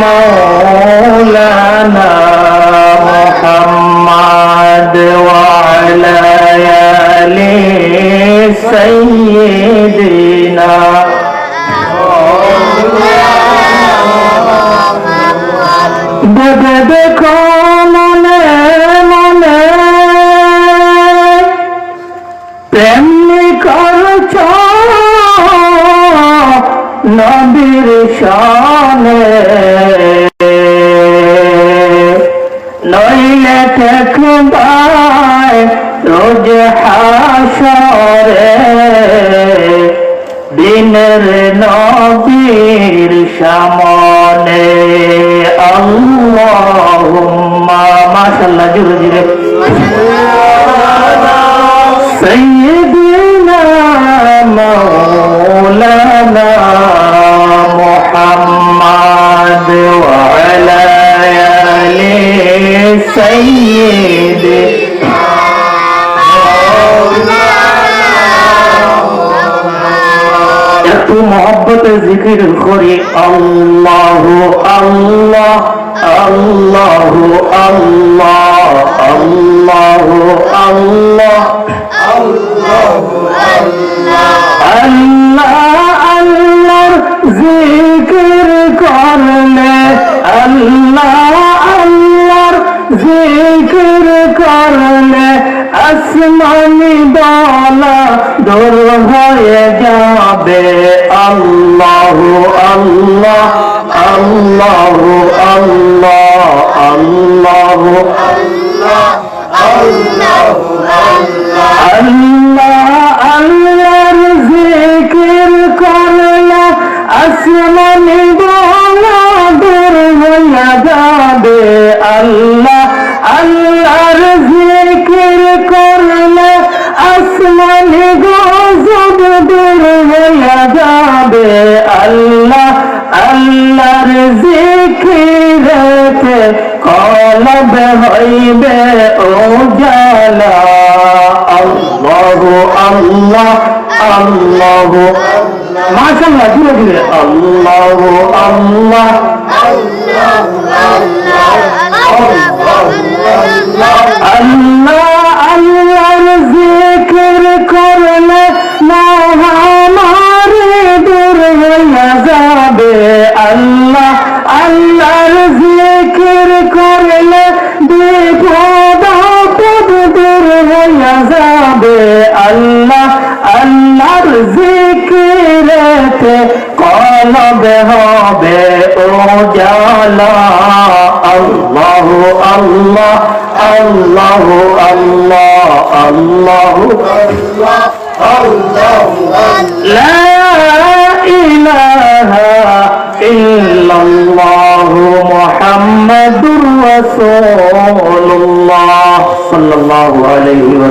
مولانا محمد وعلى آل سيدنا ভেবে দেখো মনে মনে প্রেমনি করছ নবীর শানে। নইলে দেখবাই রোজ হাসরে। দিনের নবীর সামনে। আল্লাহুম্মা মাশাআল্লাহ জুরে জুরে। সাইয়্যিদি এত মহব্বতের জিকির করে। আল্লাহ আল্লাহ আল্লাহ আল্লাহ আল্লাহ আল্লাহ। জিকির করলে আসমানি দলা দূর হয়ে যাবে। আল্লাহ আল্লাহ আল্লাহ আল্লাহ আল্লাহ আল্লাহ জিকিরেতে কলব হইবে ও জালা আল্লাহ আল্লাহ আল্লাহ। মাশাআল্লাহ, ধীরে ধীরে। আল্লাহ আল্লাহ আল্লাহ আল্লাহর আল্লাহ, আল্লাহর জিকির করলে বিপদ দূর হইয়া যাবে। আল্লাহ, আল্লাহর জিকিরেতে কলবে হবে, ও জালা, আল্লাহ আল্লাহ আল্লাহ আল্লাহ আল্লাহ আল্লাহ আল্লাহ الله عليه وسلم